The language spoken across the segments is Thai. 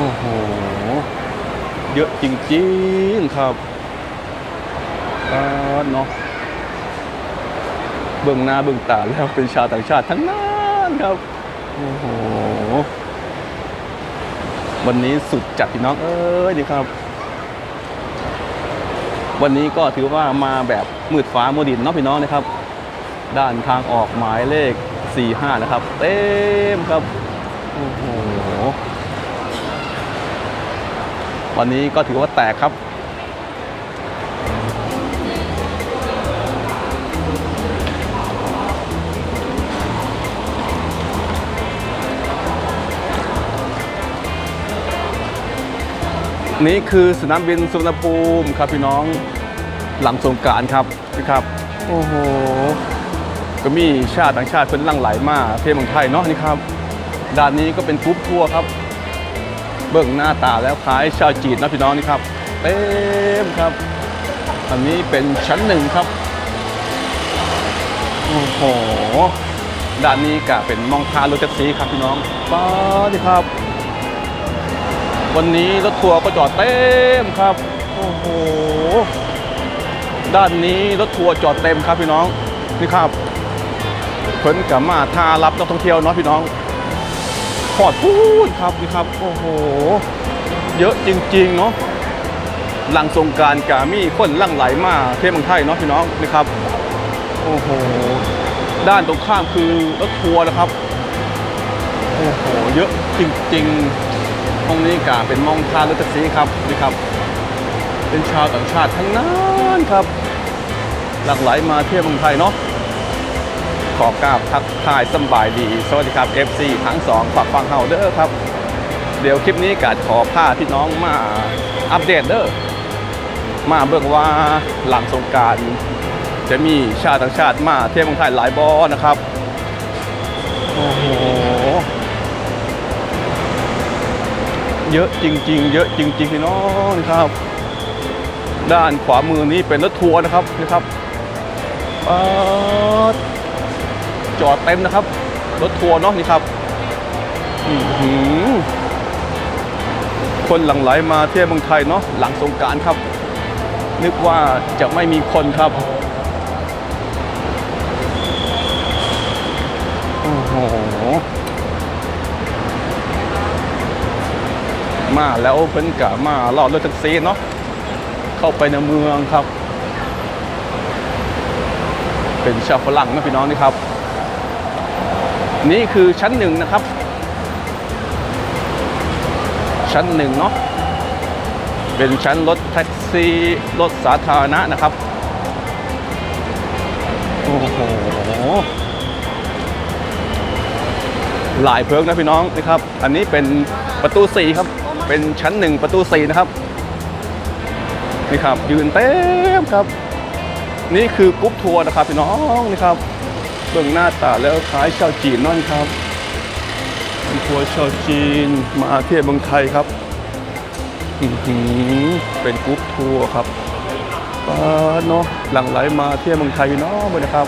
อ้โห เยอะจริงๆครับเนาะเบื้องหน้าเบื้องตาแล้วเป็นชาวต่างชาติทั้งนั้นครับ โอ้โห วันนี้สุดจัดพี่น้องเอ้ยดีครับ วันนี้ก็ถือว่ามาแบบมืดฟ้ามัวดินเนาะพี่น้องนะครับ ด้านทางออกหมายเลข 45 นะครับ เต็มครับ โอ้โห วันนี้ก็ถือว่าแตกครับ นี่คือสนามบินสุวรรณภูมิครับพี่น้องหลังสงกรารครับนี่ครับ โอ้โห ก็มีชาติต่างชาติเพิ่นหลั่งไหลมาเที่ยวเมืองไทยเนาะนี่ครับ ด้านนี้ก็เป็นกรุ๊ปทัวร์ครับ เบิ่งหน้าตาแล้วคล้ายชาวจีนนะพี่น้องนี่ครับเต็มครับอันนี้เป็นชั้นหนึ่งครับโอ้โหด้านนี้ก็เป็นมองทารถแท็กซี่ครับพี่น้องป้าดิครับ วันนี้รถทัวร์ก็จอดเต็มครับโอ้โหด้านนี้รถทัวร์จอดเต็มครับพี่น้องนี่ครับเพิ่นกับมาทารับนักท่องเที่ยวเนาะพี่น้อง พอดพูดครับนี่ครับ โอ้โห เยอะจริงๆเนาะหลังสงการกามีคนลั่งไหลมาเที่ยวเมืองไทยเนาะพี่น้องนี่ครับ โอ้โห ด้านตรงข้ามคือรถทัวร์นะครับ โอ้โห เยอะจริงๆห้องนี้กาเป็นมองทานรถแท็กซี่ครับนี่ครับ เป็นชาวต่างชาติทั้งนั้นครับ หลั่งไหลมาเที่ยวเมืองไทยเนาะ ขอกราบทักทายสบายดี สวัสดีครับ FC ทั้งสองฝากฟังเฮาเด้อครับ เดี๋ยวคลิปนี้กาดขอพาพี่น้องมาอัปเดตเด้อมาเบิ่งว่าหลังสงการจะมีชาติต่างชาติมาเที่ยวเมืองไทยหลายบอนะครับ โอ้โห เยอะจริง ๆ เยอะจริงๆพี่น้องครับ ด้านขวามือนี้เป็นรถทัวร์นะครับนี่ครับป๊าด จอดเต็มนะครับ รถทัวร์เนาะนี่ครับคนหลั่งไหลมาเที่ยวเมืองไทยเนาะหลังสงการครับ นึกว่าจะไม่มีคนครับโอ้โหมาแล้วเพิ่นกะมารอดรถแท็กซี่เนาะเข้าไปในเมืองครับ เป็นชาวฝรั่งนะพี่น้องนี่ครับ นี่คือชั้นหนึ่งนะครับ ชั้นหนึ่งเนาะเป็นชั้นรถแท็กซี่รถสาธารณะนะครับ โอ้โหหลายเพิงนะพี่น้องนี่ครับ อันนี้เป็นประตูสี่ครับ เป็นชั้นหนึ่งประตูสี่นะครับ นี่ครับยืนเต็มครับ นี่คือกรุ๊ปทัวร์นะครับพี่น้องนี่ครับ เบื้องหน้าตาแล้วคล้ายชาวจีนนั่นครับเป็นทัวร์ชาวจีนมาเที่ยวเมืองไทยครับอือหือเป็นกรุ๊ปทัวร์ครับป้าเนาะหลังไหลมาเที่ยวเมืองไทยเนาะเลยนะครับ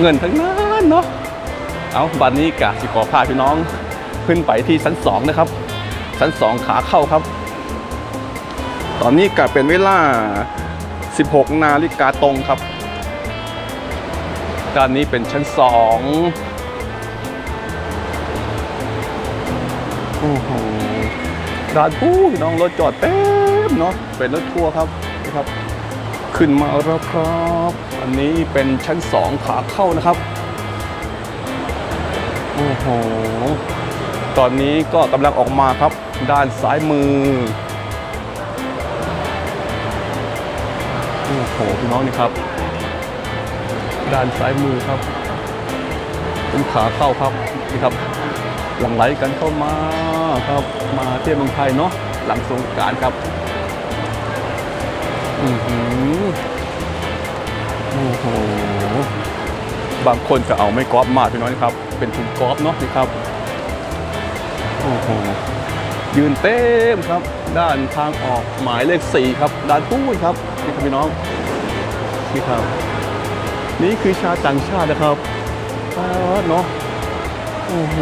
เงินทั้งนั้นเนาะเอาบัดนี้กะสิขอพาพี่น้องขึ้นไปที่ชั้นสองนะครับชั้นสองขาเข้าครับ ตอนนี้กะเป็นเวลา 16 นาฬิกาตรงครับ ด้านนี้เป็นชั้นสองโอ้โหด้านผู้พี่น้องรถจอดเต็มเนาะเป็นรถทัวร์ครับนี่ครับ ขึ้นมาแล้วครับ อันนี้เป็นชั้นสองขาเข้านะครับโอ้โหตอนนี้ก็กำลังออกมาครับ ด้านซ้ายมือโอ้โหพี่น้องนี่ครับ ด้านซ้ายมือครับเป็นขาเข้าครับนี่ครับหลังไหลกันเข้ามาครับมาเที่ยวเมืองไทยเนาะหลังสงการครับอือหือโอ้โหบางคนจะเอาไม่กอล์ฟมาพี่น้องครับ เป็นถุงกอล์ฟเนาะนี่ครับโอ้โหยืนเต็มครับ ด้านทางออกหมายเลขสี่ครับ ด้านตู้ครับนี่ครับพี่น้องนี่ครับ นี่คือชาวต่างชาตินะครับป๊าเนาะโอ้โห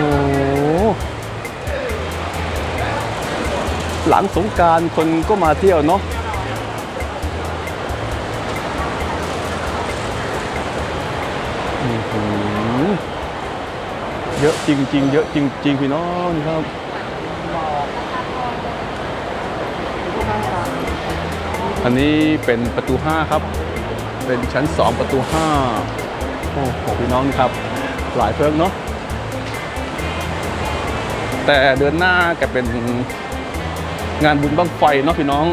หลังสงการคนก็มาเที่ยวเนาะเยอะจริงๆ เยอะจริงๆ พี่น้องนี่ครับอันนี้เป็นประตู 5 ครับ เป็นชั้น 2 ประตู 5 โอ้โหพี่น้องนี่ครับ หลายเพิ่งเนาะแต่เดือนหน้าจะเป็นงานบุญบั้งไฟเนาะพี่น้อง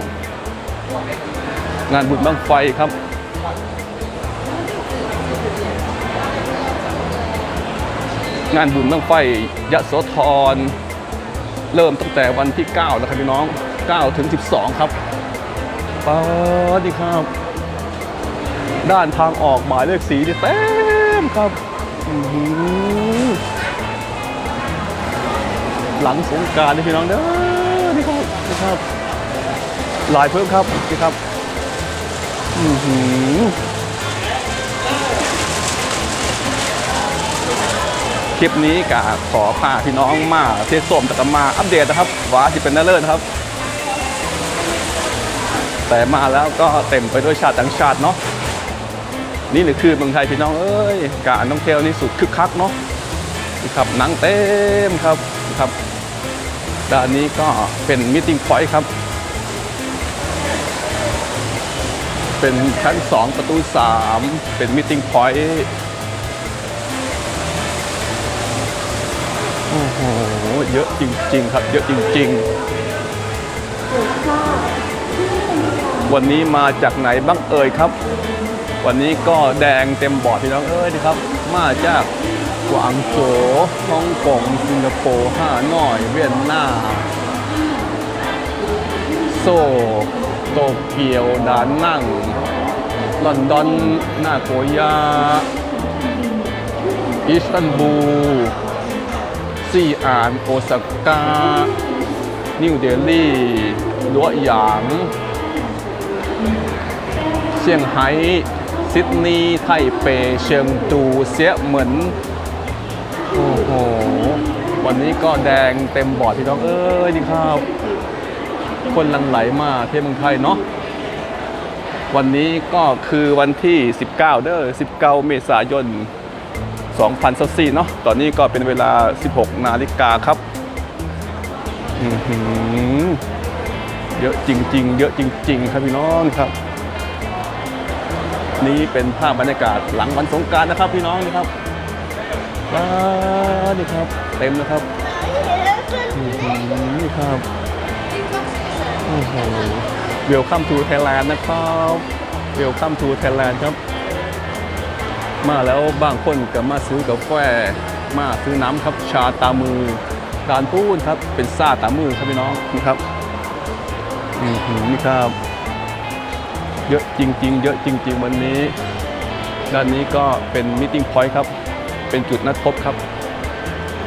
งานบุญบั้งไฟครับงานบุญบั้งไฟยะโสธรเริ่มตั้งแต่วันที่ 9 แล้วครับพี่น้อง 9 ถึง 12 ครับป้าดดีครับ ด้านทางออกหมายเลขสีนี่เต็มครับอือหือหลังสงการนี่พี่น้องเด้อนี่ครับนี่ครับลายเพิ่มครับนี่ครับอือหือคลิปนี้กะขอพาพี่น้องมาเทศสมแต่ก็มาอัปเดตนะครับว่าที่เป็นนั่นเลิศนครับ แต่มาแล้วก็เต็มไปด้วยชาติต่างชาติเนาะ นี่หรือคือเมืองไทยพี่น้องเอ้ยการท่องเที่ยวนี่สุดคึกคักเนาะครับหนังเต็มครับครับด้านนี้ก็เป็นมิ g พอยต์ครับ เป็นชั้น 2 ประตู 3 เป็นมิ g พอยต์โอ้โหเยอะจริง ๆ ครับ เยอะจริง ๆ วันนี้มาจากไหนบ้างเอ่ยครับ วันนี้ก็แดงเต็มบอร์ดพี่น้องเอ้ยนะครับ มาจากกวางโจวฮ่องกงสิงคโปร์ฮ่านอยเวียนนาโซลโตเกียวดานั่งลอนดอนนาโกย่าอิสตันบูลซีอาน โอซาก้า นิวเดลีลัวหยาง เซี่ยงไฮ้ ซิดนีย์ไทเปเชียงตูเสียเหมือนโอ้โหวันนี้ก็แดงเต็มบอร์ดพี่น้องเอ้ยนี่ครับ คนลังไหลมาเที่ยวเมืองไทยเนาะวันนี้ก็คือวันที่ 19 เด้อ19 เมษายน 2024เนาะตอนนี้ก็เป็นเวลา 16 นาฬิกาครับเยอะจริง ๆ เยอะจริง ๆ ครับพี่น้องครับ นี่เป็นภาพบรรยากาศหลังวันสงการนะครับพี่น้องนี่ครับว้านี่ครับ เต็มนะครับนี่ครับโอ้โหเวลคัมทูไทยแลนด์นะครับเวลคัมทูไทยแลนด์ครับ มาแล้วบางคนก็มาซื้อกาแฟมาซื้อน้ำครับชาตามือร้านปูนครับเป็นซาตามือครับพี่น้องนี่ครับนี่ครับ เยอะจริง ๆ เยอะจริง ๆ วันนี้ ด้านนี้ก็เป็นมิ e พอยต์ครับ เป็นจุดนัดพบครับ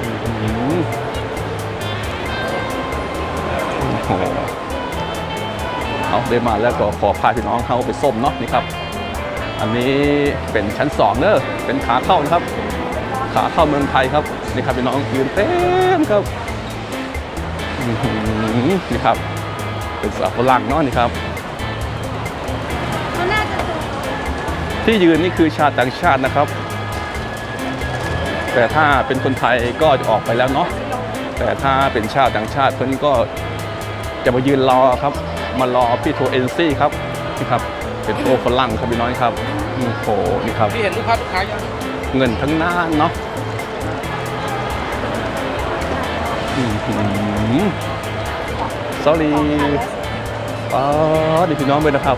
อือหือโอ้เอาได้มาแล้วก็ขอพาพี่น้องเข้าไปส้มเนาะนี่ครับ อันนี้เป็นชั้นสองเนอะเป็นขาเข้านะครับ ขาเข้าเมืองไทยครับนี่ครับพี่น้องยืนเต็มครับนี่ครับ เป็นสาวฝรั่งเนาะนี่ครับ ที่ยืนนี่คือชาติต่างชาตินะครับ แต่ถ้าเป็นคนไทยก็จะออกไปแล้วเนาะแต่ถ้าเป็นชาติต่างชาติเพิ่นก็จะมายืนรอครับ มารอพี่โทเอ็นซี่ครับนี่ครับ เป็นโตฝรั่งครับพี่น้อยครับโอ้โหนี่ครับพี่เห็นลูกค้าลูกค้ายังเงินทั้งนั้นเนาะอื้อหือ sorry อ๋อนี่พี่น้องเลยนะครับ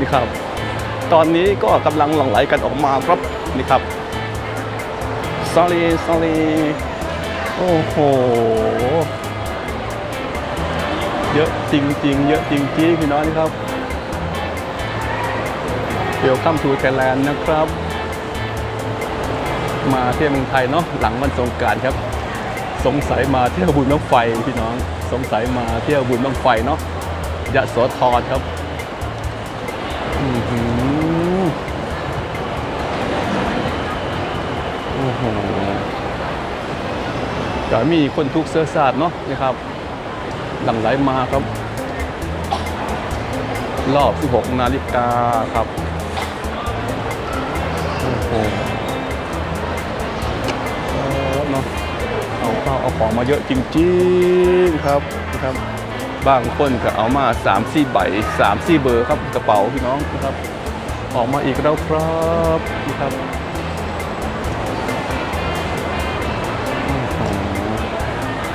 นี่ครับ ตอนนี้ก็กำลังหลั่งไหลกันออกมาครับนี่ครับ sorry sorry โอ้โห เยอะจริงๆ เยอะจริงๆพี่น้องนี่ครับเดี๋ยวข้ามทูไทยแลนด์นะครับ มาเที่ยวเมืองไทยเนาะหลังวันสงการครับ สงสัยมาเที่ยวบุญบังไฟพี่น้อง สงสัยมาเที่ยวบุญบังไฟเนาะยะโสธรครับ หจะมีคนทุกเสื้อสาดเนาะนี่ครับหลังไหลมาครับ รอบ 16 นาฬิกาครับโอ้โหเอาเนาะเอาข้าวเอาของมาเยอะจริงๆครับนะครับบางคนก็เอามา3 4ใบ3 4เบอร์ครับกระเป๋าพี่น้องนะครับ ออกมาอีกแล้วครับนะครับ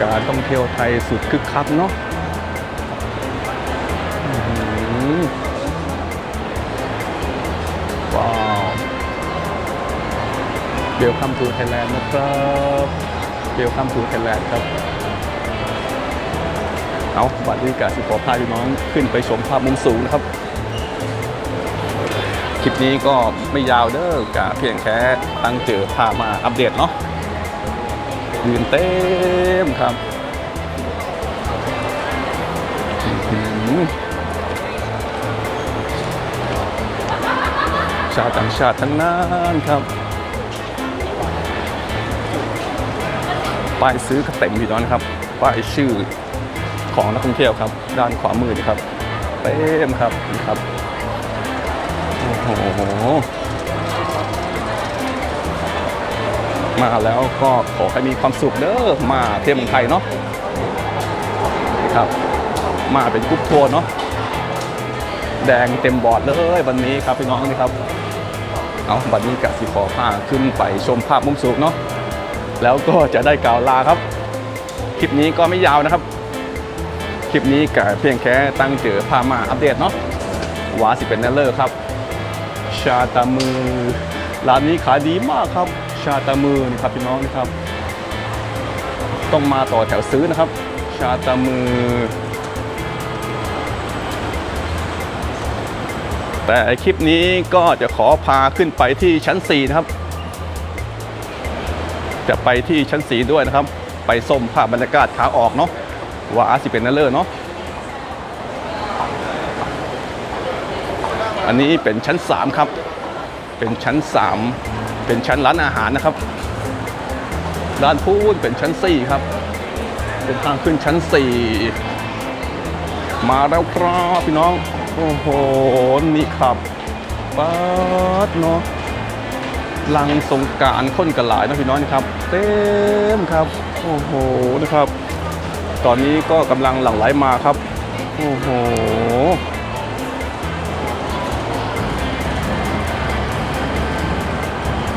การท่องเที่ยวไทยสุดคึกคักเนาะว้าวเบลคัมทูไทยแลนด์นะครับเบลคัมทูไทยแลนด์ครับ เอาบัตรนี้กาสิขอพาพี่น้องขึ้นไปชมภาพมุมสูงนะครับ คลิปนี้ก็ไม่ยาวเด้อกะเพียงแค่ตั้งเจอพามาอัปเดตเนาะ ยืนเต็มครับชาวต่างชาติทั้งนั้นครับป้ายซื้อก็เต็มพี่น้องนะครับป้ายชื่อของนักท่องเที่ยวครับ ด้านขวามือนี่ครับเต็มครับนี่ครับโอ้โห มาแล้วก็ขอให้มีความสุขเด้อมาเที่ยวเมืองไทยเนาะนี่ครับ มาเป็นกรุ๊ปทัวร์เนาะแดงเต็มบอร์ดเลยวันนี้ครับพี่น้องนี่ครับเอาบัดนี้กะสิขอพาขึ้นไปชมภาพมุมสูงเนาะแล้วก็จะได้กล่าวลาครับ คลิปนี้ก็ไม่ยาวนะครับ คลิปนี้กะเพียงแค่ตั้งเจอพามาอัปเดตเนาะวาสิเป็นแนลเลอร์ครับ ชาตามือร้านนี้ขายดีมากครับ ชาตามือนี่ครับพี่น้องนี่ครับ ต้องมาต่อแถวซื้อนะครับ ชาตามือ แต่คลิปนี้ก็จะขอพาขึ้นไปที่ชั้น 4 นะครับ จะไปที่ชั้น 4 ด้วยนะครับ ไปส้มภาพบรรยากาศขาออกเนาะว่าอาสิเป็นนั่นเลยเนาะอันนี้เป็นชั้น 3 ครับ เป็นชั้น 3 เป็นชั้นร้านอาหารนะครับด้านพูนเป็นชั้น 4 ครับ เป็นทางขึ้นชั้น 4 มาแล้วครับพี่น้อง โอ้โห นี่ครับป๊าดเนาะลังสงการค้นกระหลายนะพี่น้องนะครับ เต็มครับ โอ้โหนะครับ ตอนนี้ก็กำลังหลั่งไหลมาครับ โอ้โห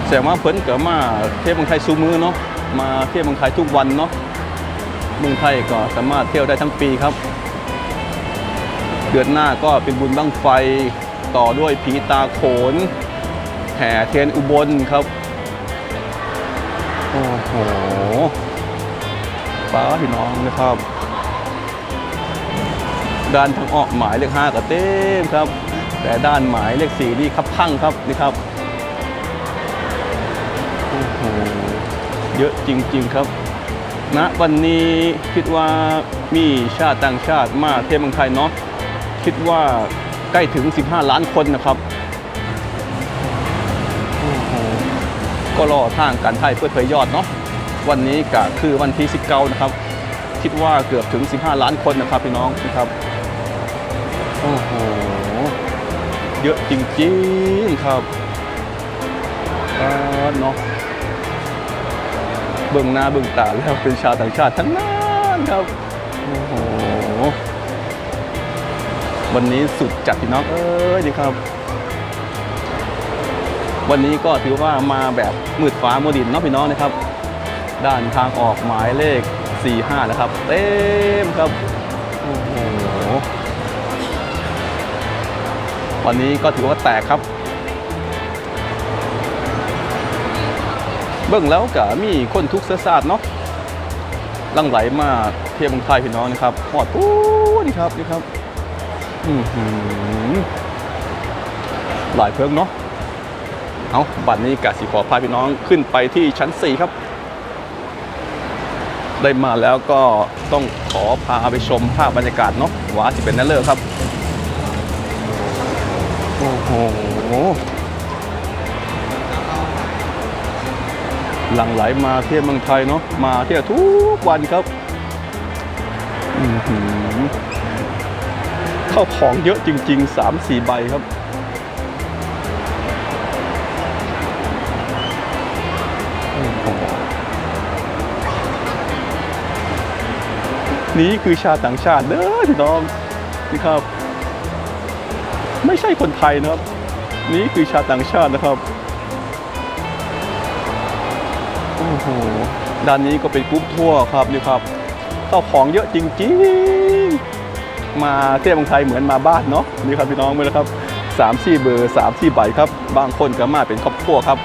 แสดงว่าเพิ่นเกิดมาเที่ยวเมืองไทยซูมือเนาะมาเที่ยวเมืองไทยทุกวันเนาะเมืองไทยก็สามารถเที่ยวได้ทั้งปีครับ เดือนหน้าก็เป็นบุญบั้งไฟต่อด้วยผีตาโขน แห่เทียนอุบลครับ โอ้โหป้าพี่น้องนะครับด้านทางออกหมายเลขห้าก็เต็มครับ แต่ด้านหมายเลขสี่นี่ครับพังครับนี่ครับ เยอะจริง ๆ ครับณนะวันนี้คิดว่ามีชาติต่างชาติมาเที่ยวเมืองไทยเนาะคิดว่าใกล้ถึง 15 ล้านคนนะครับก็รอทางการไทยเพื่อเผยยอดเนาะวันนี้ก็คือวันที่19นะครับ คิดว่าเกือบถึง 15 ล้านคนนะครับพี่น้องนะครับโอ้โหเยอะจริงๆครับเนาะ เบิ่งหน้าเบิ่งตาแล้วเป็นชาวต่างชาติทั้งนั้นครับโอ้โหวันนี้สุดจัดพี่น้องเอ้ยนี่ครับ วันนี้ก็ถือว่ามาแบบมืดฟ้ามัวดินเนาะพี่น้องนะครับ ด้านทางออกหมายเลข 45นะครับเต็มครับโอ้โหวันนี้ก็ถือว่าแตกครับ เบิ่งแล้วก็มีคนทุกเสื้อสาดเนาะลังไหลมาเทียวเมืองไทยพี่น้องนะครับหอดปูนี่ครับนี่ครับอือหือหลายเพิ่งเนาะเอาบัตรนี้กะสีขอพาพี่น้องขึ้นไปที่ชั้น 4 ครับ ได้มาแล้วก็ต้องขอพาไปชมภาพบรรยากาศเนาะว่าจะเป็นนั่นเลยครับ โอ้โห หลั่งไหลมาเที่ยวเมืองไทยเนาะมาเที่ยวทุกวันครับเข้าของเยอะจริง ๆ 3 4 ใบครับ นี่คือชาต่างชาติเด้อพี่น้องนี่ครับ ไม่ใช่คนไทยนะครับ นี่คือชาต่างชาตินะครับ โอ้โหด้านนี้ก็เป็นกรุ๊ปทั่วครับนี่ครับเข้าของเยอะจริงๆ มาเที่ยวเมืองไทยเหมือนมาบ้านเนาะนี่ครับพี่น้องเลยนะครับสามสี่เบอร์สามสี่ใบครับ บางคนก็มาเป็นครอบครัวครับ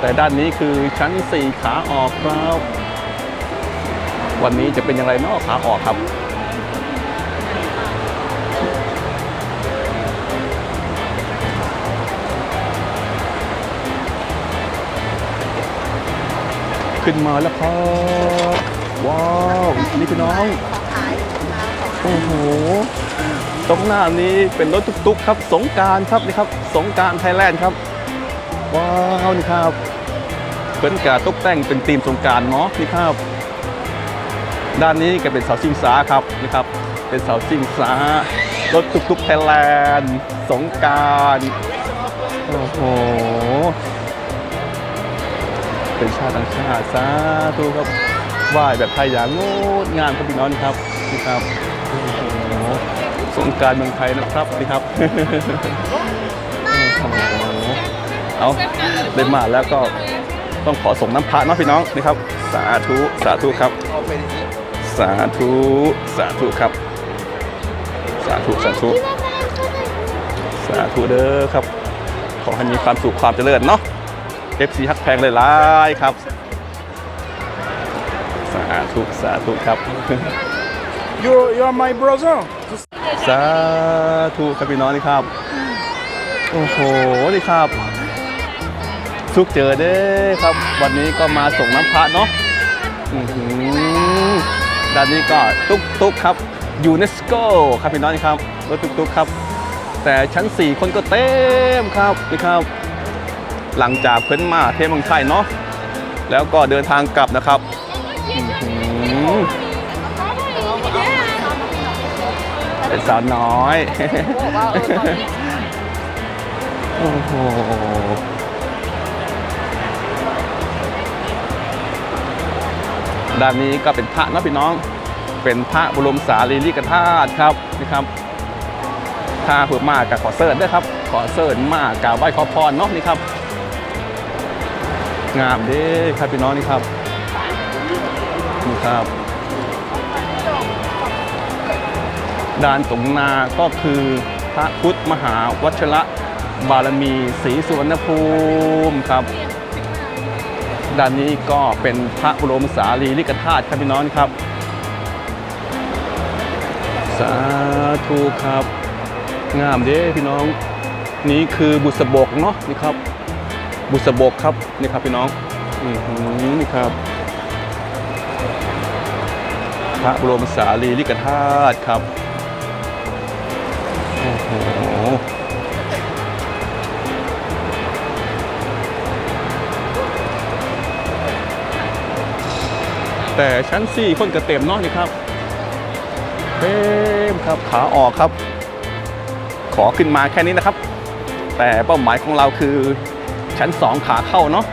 แต่ด้านนี้คือชั้นสี่ขาออกครับ วันนี้จะเป็นอย่างไรเนาะขาออกครับ ขึ้นมาแล้วครับ ว้าว นี่พี่น้อง โอ้โห ตรงหน้านี้เป็นรถตุ๊กๆครับ สงการครับนี่ครับ สงการไทยแลนด์ครับ ว้าวนี่ครับเพิ่นกาตกแต่งเป็นธีมสงการเนาะนี่ครับ ด้านนี้ก็เป็นเสาชิงช้าครับนี่ครับ เป็นเสาชิงช้ารถตุ๊กๆไทยแลนด์ สงการโอ้โห เป็นชาติต่างชาติสาธุครับไหว้แบบไทยอย่างงดงามครับพี่น้องครับนี่ครับโอ้โหสงการเมืองไทยนะครับนี่ครับโอ้โหเอาได้มาแล้วก็ต้องขอส่งน้ำพระเนาะพี่น้องนี่ครับ สาธุสาธุครับ สาธุสาธุครับ สาธุสาธุสาธุเด้อครับ ขอให้มีความสุขความเจริญเนาะ FC ฮักแพงเลยล่ายครับ สาธุสาธุครับ You you are my brother. สาธุครับพี่น้องนี่ครับ โอ้โหนี่ครับทุกเจอเด้อครับ วันนี้ก็มาส่งน้ำพระเนาะอื้อหือด้านนี้ก็ตุ๊กตุ๊กครับยูเนสโกครับพี่น้องนี่ครับรถตุ๊กตุ๊กครับ แต่ชั้น 4 คนก็เต็มครับนี่ครับ หลังจากเพิ่นมาเที่ยวเมืองไทยเนาะแล้วก็เดินทางกลับนะครับเป็นสาวน้อยโอ้โหด้านนี้ก็เป็นพระนะพี่น้อง เป็นพระบรมสารีริกธาตุครับนี่ครับ ถ้าเผื่อมากับขอเสิร์ชด้วยครับ ขอเสิร์ชมากกราบไหว้ขอพรเนาะนี่ครับ งามเด้ครับพี่น้องนี่ครับนี่ครับ ด้านตรงนาก็คือพระพุทธมหาวัชระบารมีศรีสุวรรณภูมิครับ ด้านนี้ก็เป็นพระบรมสารีริกธาตุครับพี่น้องครับ สาธุครับ งามเด้พี่น้อง นี่คือบุษบกเนาะนี่ครับ บุษบกครับนี่ครับพี่น้องนี่ครับพระบรมสารีริกธาตุครับโอ้โหแต่ชั้นสี่คนกระเต็มเนาะนี่ครับเต็มครับขาออกครับ ขอขึ้นมาแค่นี้นะครับ แต่เป้าหมายของเราคือ ชั้น 2 ขาเข้าเนาะ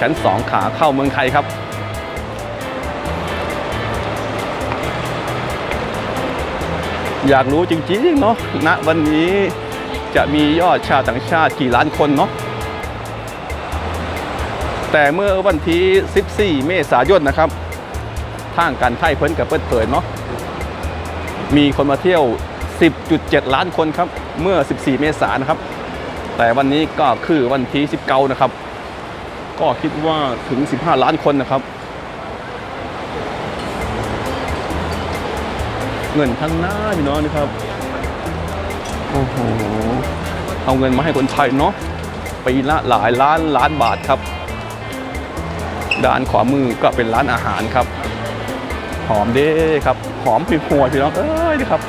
ชั้น 2 ขาเข้าเมืองไทยครับ อยากรู้จริงๆเนาะณวันนี้จะมียอดชาวต่างชาติกี่ล้านคนเนาะแต่เมื่อวันที่ 14 เมษายนนะครับทางการไทยเพิ่นกับเปิดเผยเนาะมีคนมาเที่ยว 10.7 ล้านคนครับ เมื่อ 14 เมษายนนะครับ แต่วันนี้ก็คือวันที่19นะครับ ก็คิดว่าถึง 15 ล้านคนนะครับ เงินทั้งหน้าพี่น้องนะครับ โอ้โห เอาเงินมาให้คนไทยเนาะปีละหลายล้านล้านบาทครับ ด้านขวามือก็เป็นร้านอาหารครับ หอมเด้ครับ หอมผิวหัวพี่น้องเอ้ยนี่ครับ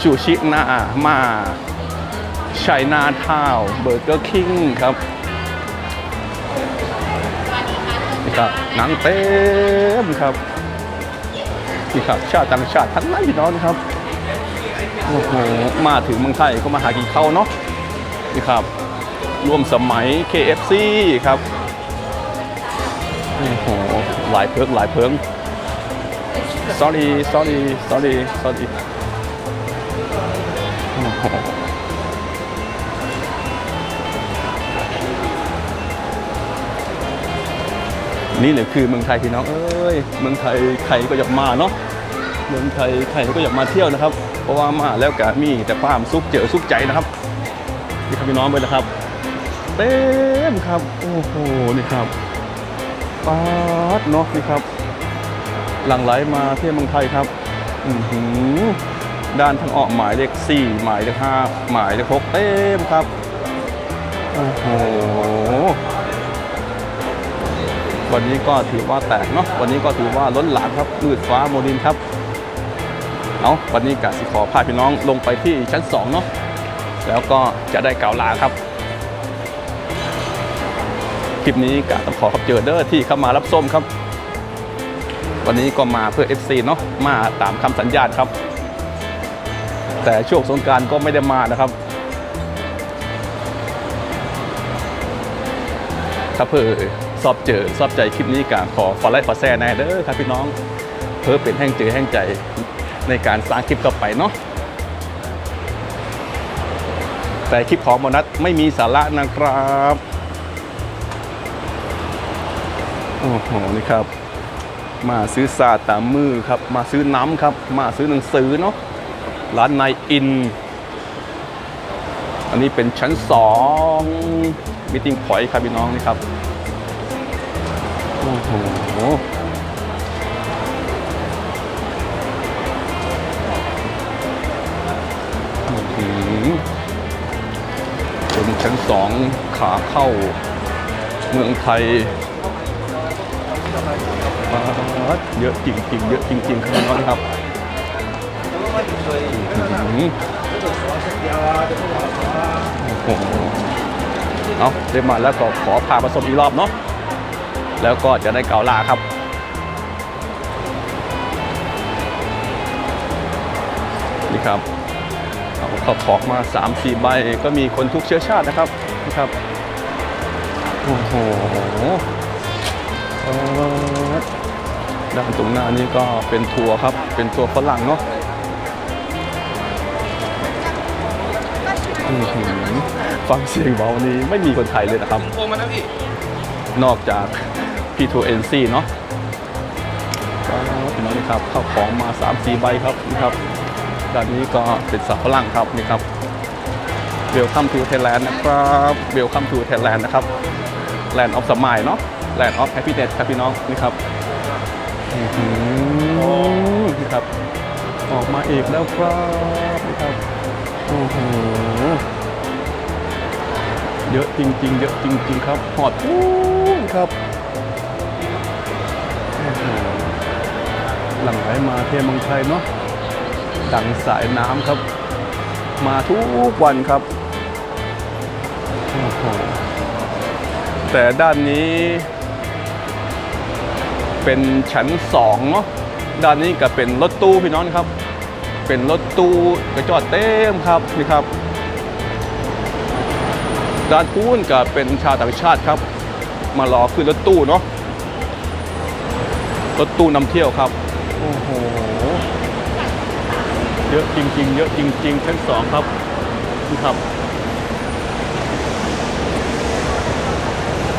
ชูชิหน้ามา ชัยนาทาวเบอร์เกอร์คิงครับนี่ครับหนังเต็มครับนี่ครับ ชาติต่างชาติทั้งนั้นพี่น้องนะครับโอ้โหมาถึงเมืองไทยก็มาหากินข้าวเนาะนี่ครับร่วมสมัย KFC ครับโอ้โหหลายเพิงหลายเพิง sorry sorry sorry sorry โอ้โห นี่เลยคือเมืองไทยพี่น้องเอ้ยเมืองไทยใครก็อยากมาเนาะเมืองไทยใครก็อยากมาเที่ยวนะครับ เพราะว่ามาแล้วก็มีแต่ความสุขเจอสุขใจนะครับนี่ครับพี่น้องไปนะครับเต็มครับโอ้โหนี่ครับป๊าดเนาะนี่ครับ หลั่งไหลมาเที่ยวเมืองไทยครับอือหือด้านทางออกหมายเลข4หมายเลข5หมายเลข6เต็มครับโอ้โห วันนี้ก็ถือว่าแตกเนาะวันนี้ก็ถือว่าล้นหลามครับมืดฟ้าโมดินครับเอาวันนี้กะสิขอพาพี่น้องลงไปที่ชั้น2เนาะแล้วก็จะได้กล่าวลาครับคลิปนี้กะต้องขอขอบเจอเด้อที่เข้ามารับส้มครับ วันนี้ก็มาเพื่อ FC เนาะมาตามคำสัญญาณครับ แต่ช่วงสงการก็ไม่ได้มานะครับถ้าเพื่อ สอบเจอสอบใจคลิปนี้กะขอฟอลไลค์ฟอแซ่แน่เด้อครับพี่น้องเพื่อเป็นแห่งเจอแห่งใจในการสร้างคลิปต่อไปเนาะแต่คลิปของโมนัสไม่มีสาระนะครับโอ้โหนี่ครับ มาซื้อซาตามมือครับ มาซื้อน้ำครับ มาซื้อหนังสือเนาะร้านนายอิน อันนี้เป็นชั้นสองมิ팅พอยต์ครับพี่น้องนี่ครับ อ้โหอื้อหือเป็นชั้นสองขาเข้าเมืองไทยมาเยอะจริงๆ เยอะจริงๆ ครับน้องครับโอ้โหเอาได้มาแล้วก็ขอพาผสมอีกรอบเนาะ แล้วก็จะได้เกาลาครับ นี่ครับเอาเขาถอกมา 3 4 ใบก็มีคนทุกเชื้อชาตินะครับนี่ครับโอ้โหเอ่อด้านตรงหน้านี้ก็เป็นทัวร์ครับ เป็นทัวร์ฝรั่งเนาะอื้อหือฟังเสียงเบานี้ไม่มีคนไทยเลยนะครับ นอกจาก P2NC เนาะพี่น้องนี่ครับเข้าของมา 3 4 ใบครับนี่ครับด้านนี้ก็เป็นสับฝรั่งครับนี่ครับ Welcome to Thailand นะครับ Welcome to Thailand นะครับ Land of Smile เนาะ Land of Happiness ครับพี่น้องนี่ครับอื้อหือนี่ครับ ออกมาอีกแล้วครับนี่ครับโอ้โหเยอะจริง ๆ เยอะจริง ๆ ครับหอดครับ หลั่งไหลมาเที่ยวเมืองไทยเนาะดังสายน้ำครับ มาทุกวันครับ แต่ด้านนี้ เป็นชั้นสองเนาะด้านนี้ก็เป็นรถตู้พี่น้องครับ เป็นรถตู้กระจอดเต็มครับนี่ครับ ด้านพูนก็เป็นชาวต่างชาติครับ มารอขึ้นรถตู้เนาะ รถตู้นำเที่ยวครับ โอ้โห เยอะจริง ๆ เยอะจริง ๆ ชั้นสองครับนี่ครับ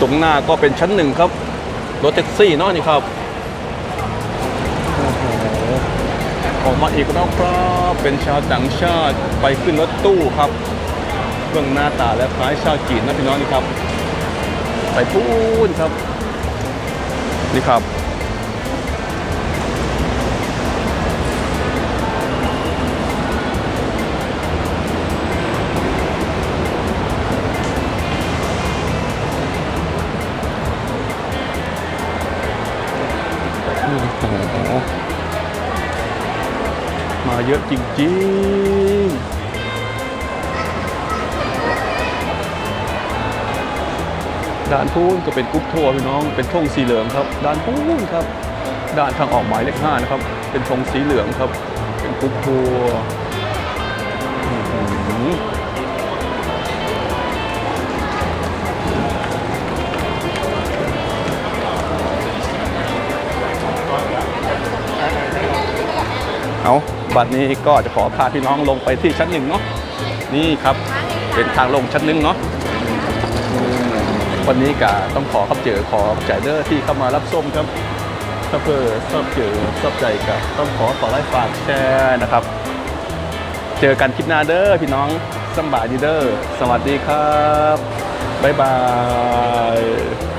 ตรงหน้าก็เป็นชั้นหนึ่งครับ รถแท็กซี่เนาะนี่ครับโอ้โหออกมาอีกแล้วครับเป็นชาวต่างชาติไปขึ้นรถตู้ครับเบื้องหน้าตาและคล้ายชาวจีนนะพี่น้องนี่ครับ ไปพูนครับ นี่ครับ เยอะจริงๆด่านพูนก็เป็นกรุ๊ปทัวร์พี่น้องเป็นธงสีเหลืองครับด่านพูนครับ ด้านทางออกหมายเลขห้านะครับ เป็นธงสีเหลืองครับ เป็นกรุ๊ปทัวร์เอา บัดนี้ก็จะขอพาพี่น้องลงไปที่ชั้นหนึ่งเนาะนี่ครับเป็นทางลงชั้นหนึ่งเนาะวันนี้ก็ต้องขอขับเจอขอจ่ายเดอร์ที่เข้ามารับส้มครับถ้าเพื่อชอบเจอชอบใจกับต้องขอขอไลค์ฝากแชร์นะครับ เจอกันคลิปหน้าเด้อพี่น้องสำบายดีเด้อสวัสดีครับบ๊ายบาย